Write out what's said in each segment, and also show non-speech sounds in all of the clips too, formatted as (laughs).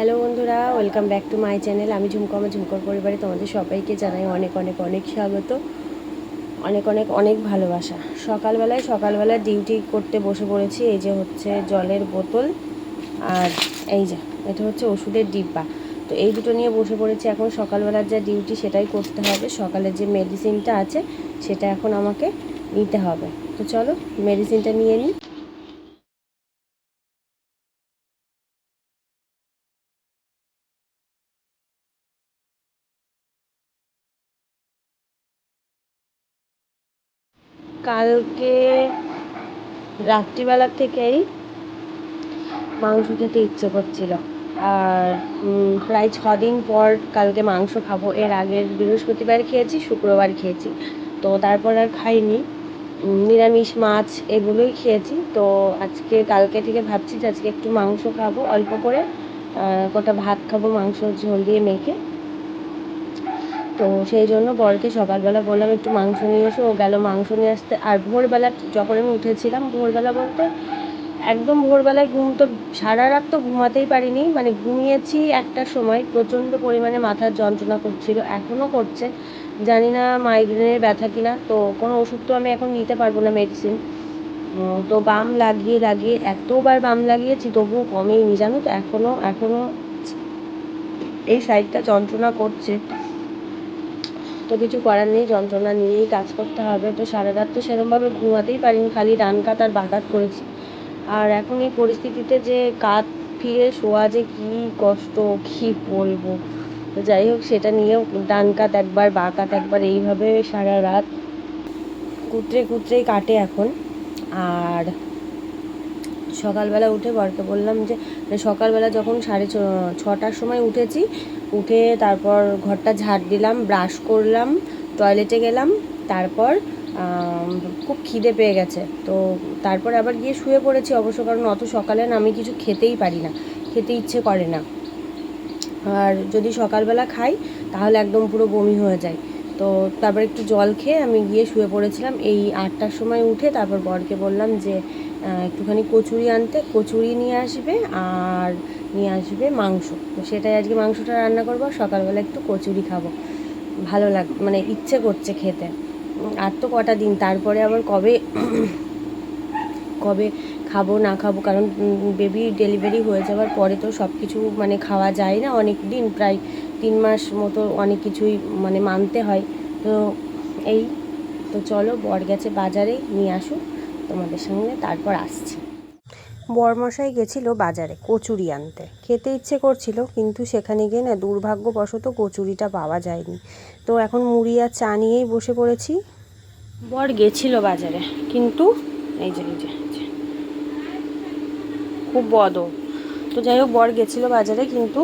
Hello বন্ধুরা, welcome back to my channel. আমি ঝুমকো, আমার ঝুমকোর পরিবারে তোমাদের সবাইকে জানাই অনেক অনেক অনেক স্বাগত। অনেক অনেক অনেক ভালোবাসা। সকালবেলায় সকালবেলায় ডিউটি করতে বসে পড়েছি, এই যে হচ্ছে জলের বোতল আর এই যে, এটা হচ্ছে ওষুধের ডিব্বা। তো এই দুটো নিয়ে বসে পড়েছি, এখন সকালবেলার যা ডিউটি সেটাই করতে হবে। সকালের যে মেডিসিনটা আছে, সেটা এখন আমাকে নিতে হবে। তো চলো মেডিসিনটা নিয়ে নিই কালকে রাত্রিবেলার থেকেই মাংস খেতে ইচ্ছে করছিল। আর প্রায় দিন পর কালকে মাংস খাব। এর আগের বৃহস্পতিবার খেয়েছি, শুক্রবার খেয়েছি। তো তারপর আর খাইনি। নিরামিষ মাছ এগুলোই খেয়েছি। তো আজকে, কালকে থেকে ভাবছি যে আজকে একটু মাংস খাব, অল্প করে। কটা ভাত খাব, মাংস ঝোল দিয়ে মেখে। তো সেই জন্য বরকে সকালবেলা বললাম একটু মাংস নিয়ে এসো। ও গেল মাংস নিয়ে আসতে। আর ভোরবেলা যখন আমি উঠেছিলাম, ভোরবেলা বলতে একদম ভোরবেলায় ঘুম তো সারা রাত তো ঘুমাতেই পারিনি। মানে ঘুমিয়েছি একটা সময়, প্রচণ্ড পরিমাণে মাথার যন্ত্রণা করছিল, এখনও করছে। জানি না মাইগ্রেনের ব্যথা কিনা, তো কোনো ওষুধ তো আমি এখন নিতে পারব না মেডিসিন তো বাম লাগিয়ে লাগিয়ে, এতবার বাম লাগিয়েছি, তবুও কমেইনি। জানো তো, এখনও এখনও এই সাইডটা যন্ত্রণা করছে। তো কিছু করার নেই, যন্ত্রণা নিয়েই কাজ করতে হবে। তো সারা রাত তো সেরমভাবে ঘুমাতেই পারিনি, খালি ডান কাত আর বাঁ কাত করেছি। আর এখন এই পরিস্থিতিতে যে কাত ফিরে শোয়া যে কী কষ্ট, কী বলব? তো যাই হোক, সেটা নিয়েও ডান কাত একবার, বাঁ কাত একবার এইভাবে সারা রাত কুতরে কুতরেই কাটে এখন। আর সকালবেলা উঠে বরকে বললাম যে, সকালবেলা যখন সাড়ে ছটার সময় উঠেছি উঠে তারপর ঘরটা ঝাড় দিলাম, ব্রাশ করলাম টয়লেটে গেলাম, তারপর খুব খিদে পেয়ে গেছে। তো তারপর আবার গিয়ে শুয়ে পড়েছি অবশ্য, কারণ অত সকালে না আমি কিছু খেতেই পারি না, খেতে ইচ্ছে করে না। আর যদি সকালবেলা খাই, তাহলে একদম পুরো বমি হয়ে যায়। তো তারপর একটু জল খেয়ে আমি গিয়ে শুয়ে পড়েছিলাম। এই আটটার সময় উঠে তারপর বরকে বললাম যে একটুখানি কচুরি আনতে, কচুরি নিয়ে আসবে, আর নিয়ে আসবে মাংস। তো সেটাই আজকে মাংসটা রান্না করব সকালবেলা একটু কচুরি খাব। ভালো লাগ মানে ইচ্ছে করছে খেতে। আর তো কটা দিন, তারপরে আবার কবে কবে খাব না খাব, কারণ বেবি ডেলিভারি হয়ে যাওয়ার পরে তো সব কিছু মানে খাওয়া যায় না অনেক দিন প্রায় তিন মাস মতো অনেক কিছুই মানে মানতে হয়। তো এই, তো চলো বর গেছে বাজারে, নিয়ে আসুক তোমাদের সঙ্গে, তারপর আসছি। বরমশাই গেছিল বাজারে কচুরি আনতে। খেতে ইচ্ছে করছিল, কিন্তু সেখানে গিয়ে না দুর্ভাগ্যবশত কচুরিটা পাওয়া যায়নি। তো এখন মুড়ি আর চা নিয়েই বসে পড়েছি। বর গেছিল বাজারে, কিন্তু এই যে এই যে। খুব বদ তো যাই হোক, বর গেছিল বাজারে, কিন্তু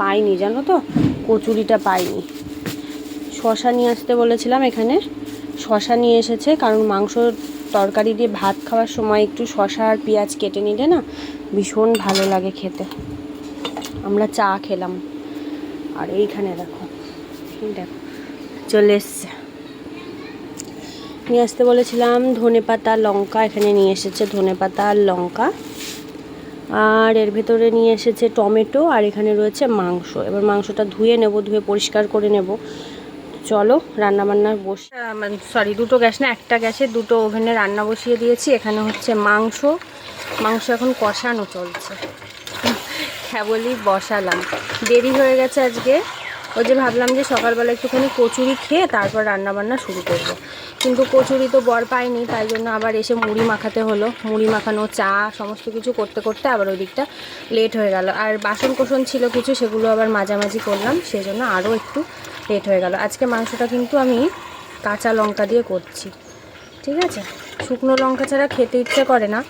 পাইনি, জানো তো? কচুরিটা পাইনি। শশা নিয়ে আসতে বলেছিলাম এখানে। শশা নিয়ে এসেছে, কারণ মাংস তরকারি দিয়ে ভাত খাওয়ার সময় একটু শশা আর পেঁয়াজ কেটে নিলে না ভীষণ ভালো লাগে খেতে। আমরা চা খেলাম। আর এইখানে দেখো দেখো, চলে এসছে। নিয়ে আসতে বলেছিলাম ধনে পাতা, লঙ্কা, এখানে নিয়ে এসেছে ধনে পাতা আর লঙ্কা। আর এর ভেতরে নিয়ে এসেছে টমেটো, আর এখানে রয়েছে মাংস। এবার মাংসটা ধুয়ে নেব, ধুয়ে পরিষ্কার করে নেব। চলো রান্না বান্নার বস সরি দুটো গ্যাস না, একটা গ্যাসে দুটো ওভেনে রান্না বসিয়ে দিয়েছি। এখানে হচ্ছে মাংস। মাংস এখন কষানো চলছে। কেবলই বসালাম। দেরি হয়ে গেছে আজকে। ওই যে ভাবলাম যে সকালবেলা একটুখানি কচুরি খেয়ে তারপর রান্না বান্না শুরু করব। কিন্তু কচুরি তো বর পাইনি তাই জন্য আবার এসে মুড়ি মাখাতে হলো। মুড়ি মাখানো, চা, সমস্ত কিছু করতে করতে আবার ওই দিকটা লেট হয়ে গেল। আর বাসন কোসন ছিল কিছু, সেগুলো আবার মাঝামাঝি করলাম। সেই জন্য আরও একটু লেট হয়ে গেল। আজকে মাংসটা কিন্তু আমি কাঁচা লঙ্কা দিয়ে করছি। ঠিক আছে? শুকনো লঙ্কা ছাড়া খেতে ইচ্ছে করে না।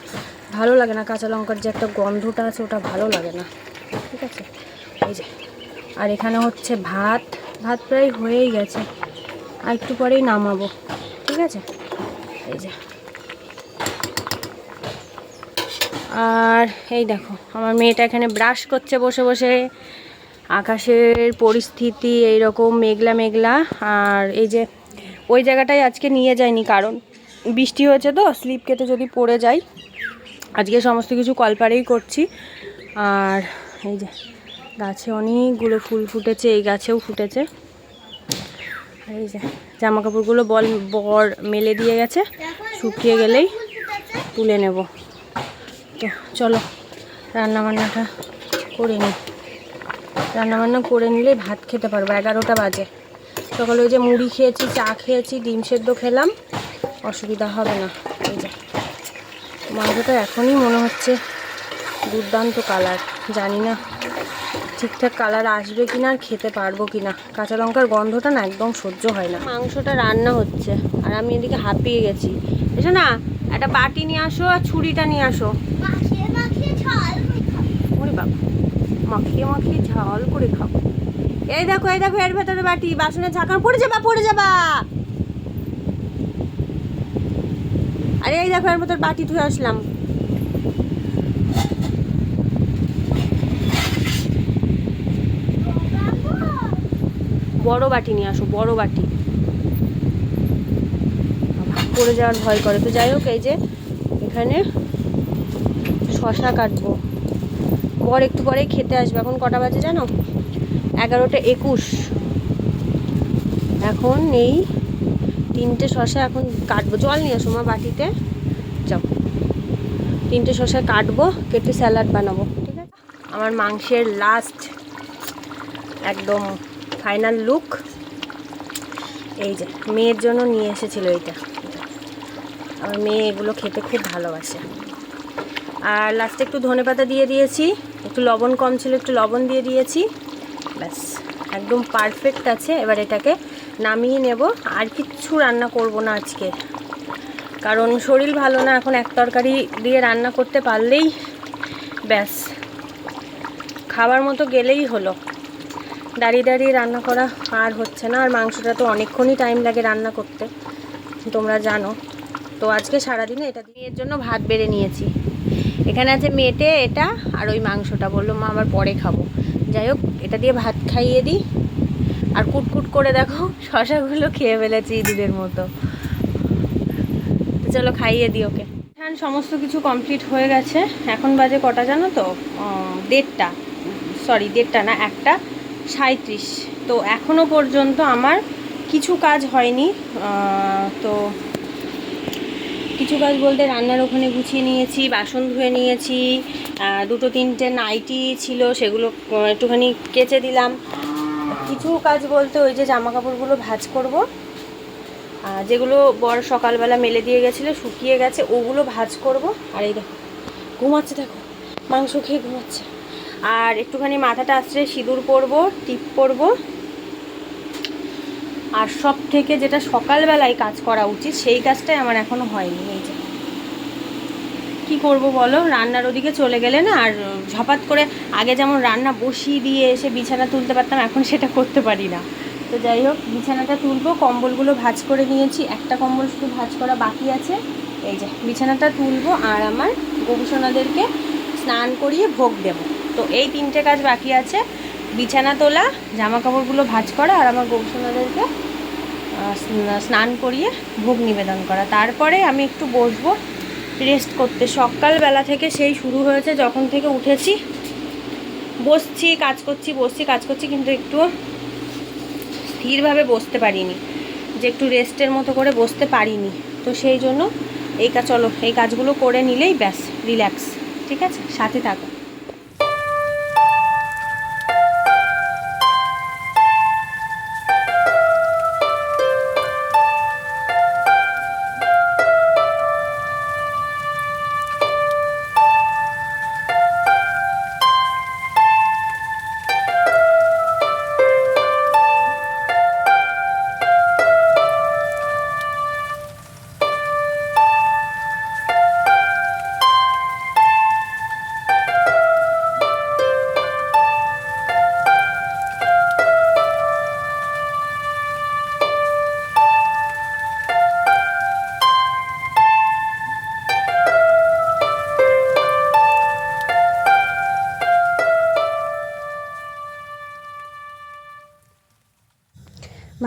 ভালো লাগে না কাঁচা লঙ্কার যে একটা গন্ধটা আছে, ওটা ভালো লাগে না। ঠিক আছে? এই যে। আর এখানে হচ্ছে ভাত। ভাত প্রায় হয়েই গেছে। আর একটু পরেই নামাবো। ঠিক আছে? এই যে। আর এই দেখো, আমার মেয়েটা এখানে ব্রাশ করছে বসে বসে। আকাশের পরিস্থিতি এইরকম মেঘলা মেঘলা, আর এই যে ওই জায়গাটায় আজকে নিয়ে যায়নি কারণ বৃষ্টি হয়েছে তো, স্লিপ কেটে যদি পড়ে যাই, আজকে সমস্ত কিছু কলপারেই করছি। আর এই যে গাছে অনেকগুলো ফুল ফুটেছে, এই গাছেও ফুটেছে। এই যে জামা কাপড়গুলো বল, বর মেলে দিয়ে গেছে, শুকিয়ে গেলেই তুলে নেব। তো চলো রান্না বান্নাটা করে নিই। রান্নাবান্না করে নিলে ভাত খেতে পারব, এগারোটা বাজে। সকালে ওই যে মুড়ি খেয়েছি, চা খেয়েছি, ডিম সেদ্ধ খেলাম, অসুবিধা হবে না। এই যে। মাংসটা এখনই মনে হচ্ছে দুর্দান্ত কালার জানি না ঠিকঠাক কালার আসবে কিনা আর খেতে পারব কিনা। কাঁচা লঙ্কার গন্ধটা না একদম সহ্য হয় না। মাংসটা রান্না হচ্ছে, আর আমি এদিকে হাঁপিয়ে গেছি। এসো না, একটা বাটি নিয়ে আসো আর ছুরিটা নিয়ে আসো মাখিয়ে মাখিয়ে ঝাল করে খাব। ওরে বাবা মাখিয়ে মাখিয়ে ঝাল করে খাব। এই দেখো এই দেখো, এর ভেতরে বাটি। বাসনের ঝাঁকান। পড়ে যাবা পড়ে যাবা। আরে এই দেখো, এর ভেতর বাটি ধুয়ে আসলাম। বড় বাটি নিয়ে আসো, বড় বাটি। পড়ে যাওয়ার ভয় করে। তো যাই হোক, এই যে এখানে শশা কাটবো। বর একটু পরে খেতে আসবে। এখন কটা বাজে জানো? এগারোটা একুশ। এখন এই তিনটে শশা এখন কাটবো। জল নিয়ে আসো মা বাটিতে। যাও। তিনটে শশা কাটবো, কেটে স্যালাড বানাবো, ঠিক আছে? আমার মাংসের লাস্ট একদম ফাইনাল লুক এই যে, মেয়ের জন্য নিয়ে এসেছিল এইটা আমার মেয়ে এগুলো খেতে খুব ভালোবাসে। আর লাস্টে একটু ধনেপাতা দিয়ে দিয়েছি। একটু লবণ কম ছিল, একটু লবণ দিয়ে দিয়েছি। ব্যাস, একদম পারফেক্ট আছে। এবার এটাকে নামিয়ে নেব। আর কিচ্ছু রান্না করব না আজকে। কারণ শরীর ভালো না, এখন এক তরকারি দিয়ে রান্না করতে পারলেই ব্যাস। খাবার মতো গেলেই হলো। দাঁড়িয়ে দাঁড়িয়ে রান্না করা আর হচ্ছে না। আর মাংসটা তো অনেকক্ষণই টাইম লাগে রান্না করতে। তোমরা জানো। তো আজকে সারাদিনে এটা দিয়ে জন্য ভাত বেড়ে নিয়েছি। এখানে আছে মেটে এটা আর ওই মাংসটা। বলল, মা, আবার পরে খাব। যাই হোক, এটা দিয়ে ভাত খাইয়ে দিই। আর কুটকুট করে দেখো, শশাগুলো খেয়ে ফেলেছি ইঁদুরের মতো। চলো খাইয়ে দিই ওকে। হ্যাঁ সমস্ত কিছু কমপ্লিট হয়ে গেছে। এখন বাজে কটা জানো তো? দেড়টা। সরি দেড়টা না, একটা। সাঁত্রিশ তো এখনও পর্যন্ত আমার কিছু কাজ হয়নি। তো কিছু কাজ বলতে রান্নার ওখানে গুছিয়ে নিয়েছি, বাসন ধুয়ে নিয়েছি দুটো তিনটে নাইটি ছিল, সেগুলো একটুখানি কেচে দিলাম। কিছু কাজ বলতে ওই যে জামা কাপড়গুলো ভাজ করব যেগুলো বর সকালবেলা মেলে দিয়ে গেছিল, শুকিয়ে গেছে, ওগুলো ভাজ করব। আর এই দেখো, ঘুমাচ্ছে দেখো, মাংস খেয়ে ঘুমাচ্ছে। আর একটুখানি মাথাটা আসছে সিঁদুর পরবো, টিপ পরবো। আর সব থেকে যেটা সকালবেলায় কাজ করা উচিত, সেই কাজটাই আমার এখনও হয়নি, এই যে। কী করব বলো? রান্নার ওদিকে চলে গেলে না, আর ঝপাত করে আগে যেমন রান্না বসিয়ে দিয়ে এসে বিছানা তুলতে পারতাম, এখন সেটা করতে পারি না। তো যাই হোক, বিছানাটা তুলবো, কম্বলগুলো ভাঁজ করে নিয়েছি, একটা কম্বল শুধু ভাঁজ করা বাকি আছে। এই যে, বিছানাটা তুলবো আর আমার গবেষণাদেরকে স্নান করিয়ে ভোগ দেব। তো এই তিনটে কাজ বাকি আছে। বিছানা তোলা জামা কাপড়গুলো ভাজ করা আর আমার গবেষণাদেরকে স্নান করিয়ে ভোগ নিবেদন করা। তারপরে আমি একটু বসবো রেস্ট করতে। সকালবেলা থেকে সেই শুরু হয়েছে, যখন থেকে উঠেছি। বসছি, কাজ করছি, বসছি, কাজ করছি, কিন্তু একটু স্থিরভাবে বসতে পারিনি। যে একটু রেস্টের মতো করে বসতে পারিনি। তো সেই জন্য এই কাজ চলো, এই কাজগুলো করে নিলেই ব্যাস রিল্যাক্স ঠিক আছে? সাথে থাকো।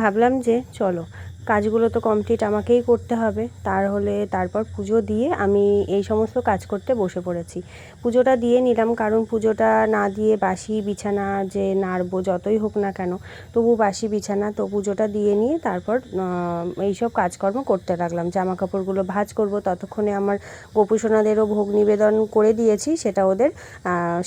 ভাবলাম যে চলো, কাজগুলো তো কমপ্লিট আমাকেই করতে হবে। তার হলে তারপর পুজো দিয়ে আমি এই সমস্ত কাজ করতে বসে পড়েছি। পুজোটা দিয়ে নিলাম, কারণ পুজোটা না দিয়ে বাসি বিছানা যে নাড়বো যতই হোক না কেন, তবু বাসি বিছানা, তো পুজোটা দিয়ে নিয়ে তারপর এইসব কাজকর্ম করতে লাগলাম। জামা কাপড়গুলো ভাজ করব, ততক্ষণে আমার গোপুসোনাদেরও ভোগ নিবেদন করে দিয়েছি, সেটা ওদের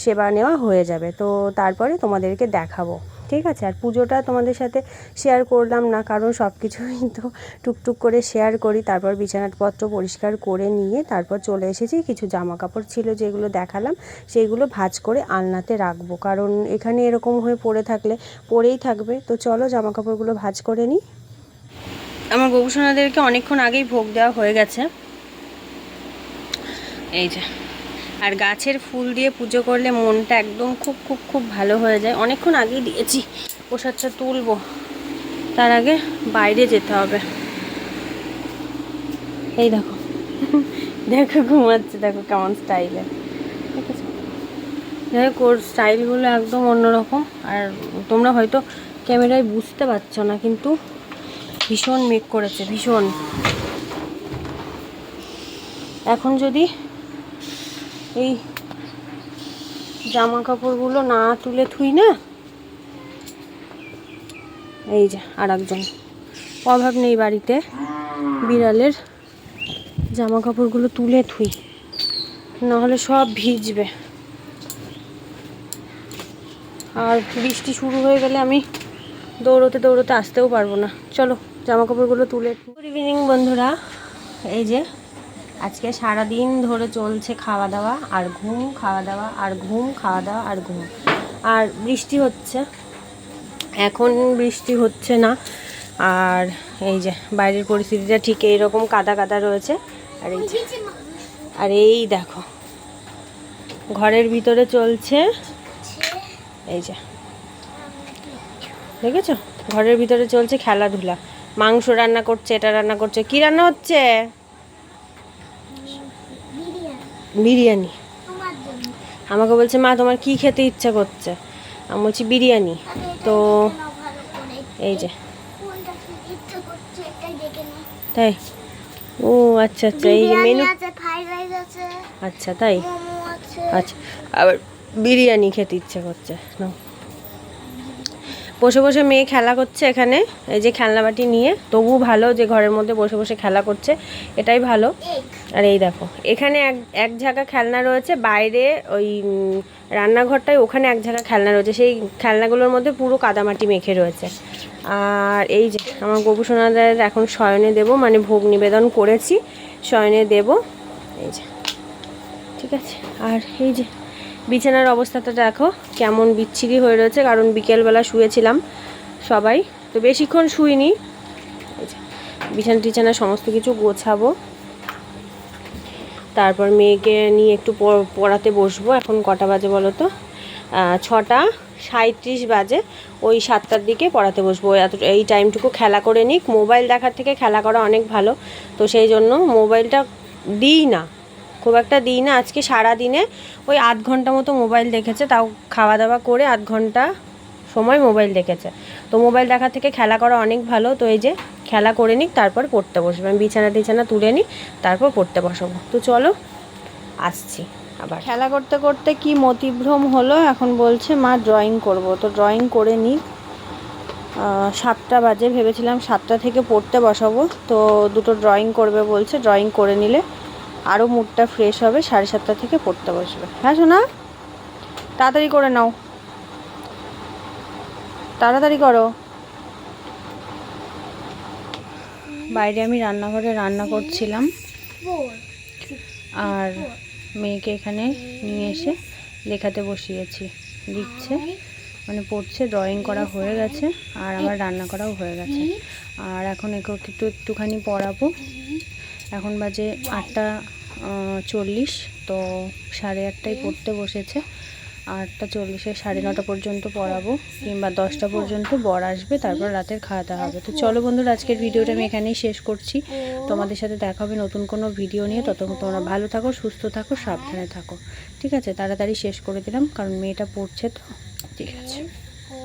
সেবা নেওয়া হয়ে যাবে। তো তারপরে তোমাদেরকে দেখাবো। ঠিক আছে? আর পুজোটা তোমাদের সাথে শেয়ার করলাম না, কারণ সব কিছুই (laughs) তো টুকটুক করে শেয়ার করি। তারপর বিছানাপত্র পরিষ্কার করে নিয়ে তারপর চলে এসেছি। কিছু জামা কাপড় ছিল যেগুলো দেখালাম সেইগুলো ভাজ করে আলনাতে রাখব। কারণ এখানে এরকম হয়ে পড়ে থাকলে, পড়েই থাকবে। তো চলো জামা কাপড়গুলো ভাঁজ করে নিই। আমার গবেষণাদেরকে অনেকক্ষণ আগেই ভোগ দেওয়া হয়ে গেছে। এই যে। আর গাছের ফুল দিয়ে পুজো করলে মনটা একদম খুব খুব খুব ভালো হয়ে যায়। অনেকক্ষণ আগেই দিয়েছি, প্রসাদটা তুলবো। তার আগে বাইরে যেতে হবে। এই দেখো দেখো ঘুমাচ্ছে, দেখো কেমন স্টাইলে ঠিক আছে? হোক, ওর স্টাইলগুলো একদম অন্যরকম। আর তোমরা হয়তো ক্যামেরায় বুঝতে পারছ না, কিন্তু ভীষণ মেক করেছে, ভীষণ। এখন যদি এই জামা কাপড়গুলো না তুলে থুই না? এই যে আর একজন অভাব নেই বাড়িতে। বিড়ালের জামা কাপড়গুলো তুলে থুই। নাহলে সব ভিজবে। আর বৃষ্টি শুরু হয়ে গেলে আমি দৌড়োতে দৌড়োতে আসতেও পারব না। চলো জামা কাপড়গুলো তুলে গুড ইভিনিং বন্ধুরা। এই যে আজকে সারা দিন ধরে চলছে খাওয়া দাওয়া আর ঘুম খাওয়া দাওয়া আর ঘুম খাওয়া দাওয়া আর ঘুম। আর বৃষ্টি হচ্ছে। এখন বৃষ্টি হচ্ছে না। আর এই যে বাইরের পরিস্থিতিটা ঠিক এইরকম কাদা কাদা রয়েছে। আর এই আর এই দেখো, ঘরের ভিতরে চলছে। এই যে, দেখেছ? ঘরের ভিতরে চলছে খেলাধুলা। মাংস রান্না করছে, এটা রান্না করছে। কি রান্না হচ্ছে? বিরিয়ানি। আমাকে বলছে মা তোমার কি খেতে ইচ্ছা করছে? আমি বলছি বিরিয়ানি। তো এই যে। তাই? ও আচ্ছা আচ্ছা এই যে মেনু আচ্ছা তাই? আচ্ছা আবার বিরিয়ানি খেতে ইচ্ছা করছে। নাও। বসে বসে মেয়ে খেলা করছে এখানে। এই যে খেলনা বাটি নিয়ে। তবু ভালো যে ঘরের মধ্যে বসে বসে খেলা করছে। এটাই ভালো। আর এই দেখো, এখানে এক এক ঝাঁকা খেলনা রয়েছে। বাইরে ওই রান্নাঘরটায় ওখানে এক ঝাঁকা খেলনা রয়েছে। সেই খেলনাগুলোর মধ্যে পুরো কাদামাটি মেখে রয়েছে। আর এই যে আমার গবু সোনাদের এখন শয়নে দেব মানে ভোগ নিবেদন করেছি। শয়নে দেব। এই যে, ঠিক আছে। আর এই যে বিছানার অবস্থাটা দেখো, কেমন বিচ্ছিরি হয়ে রয়েছে, কারণ বিকেলবেলা শুয়েছিলাম সবাই, তো বেশিক্ষণ শুইনি। বিছানা টিছানা সমস্ত কিছু গোছাবো। তারপর মেয়েকে নিয়ে একটু পড়াতে বসবো, এখন কটা বাজে বলো তো? ছটা সাঁত্রিশ বাজে, ওই সাতটার দিকে পড়াতে বসবো। এত, এই টাইমটুকু খেলা করে নিক, মোবাইল দেখার থেকে খেলা করা অনেক ভালো, তো সেই জন্য মোবাইলটা দিই না। খুব একটা দিই না। আজকে সারা দিনে ওই আধ ঘণ্টা মতো মোবাইল দেখেছে, তাও খাওয়া দাওয়া করে আধ ঘণ্টা সময় মোবাইল দেখেছে। তো মোবাইল দেখার থেকে খেলা করা অনেক ভালো। তো এই যে খেলা করে নিক, তারপর পড়তে বসবে। আমি বিছানা টিছানা তুলে নিই, তারপর পড়তে বসাবো। তো চলো, আসছি আবার। খেলা করতে করতে কি মতিভ্রম হলো? এখন বলছে, মা ড্রয়িং করব। তো ড্রয়িং করে নিই সাতটা বাজে, ভেবেছিলাম সাতটা থেকে পড়তে বসাবো। তো দুটো ড্রয়িং করবে বলছে ড্রয়িং করে নিলে আরও মুডটা ফ্রেশ হবে, সাড়ে সাতটা থেকে পড়তে বসবে। হ্যাঁ শোনা তাড়াতাড়ি করে নাও। তাড়াতাড়ি করো। বাইরে আমি রান্নাঘরে রান্না করছিলাম। আর মেয়েকে এখানে নিয়ে এসে লেখাতে বসিয়েছি। লিখছে মানে পড়ছে ড্রয়িং করা হয়ে গেছে, আর আমার রান্না করাও হয়ে গেছে। আর এখন একে একটু একটুখানি পড়াবো। এখন বাজে আটটা চল্লিশ, তো সাড়ে আটটায় পড়তে বসেছে। আটটা চল্লিশে সাড়ে নটা পর্যন্ত পড়াবো, কিংবা দশটা পর্যন্ত বর আসবে, তারপর রাতের খাওয়া দাওয়া হবে। তো চলো বন্ধুরা, আজকের ভিডিওটা আমি এখানেই শেষ করছি। তোমাদের সাথে দেখা হবে নতুন কোনো ভিডিও নিয়ে। ততক্ষণ তোমরা ভালো থাকো, সুস্থ থাকো, সাবধানে থাকো। ঠিক আছে, তাড়াতাড়ি শেষ করে দিলাম, কারণ মেয়েটা পড়ছে তো। ঠিক আছে।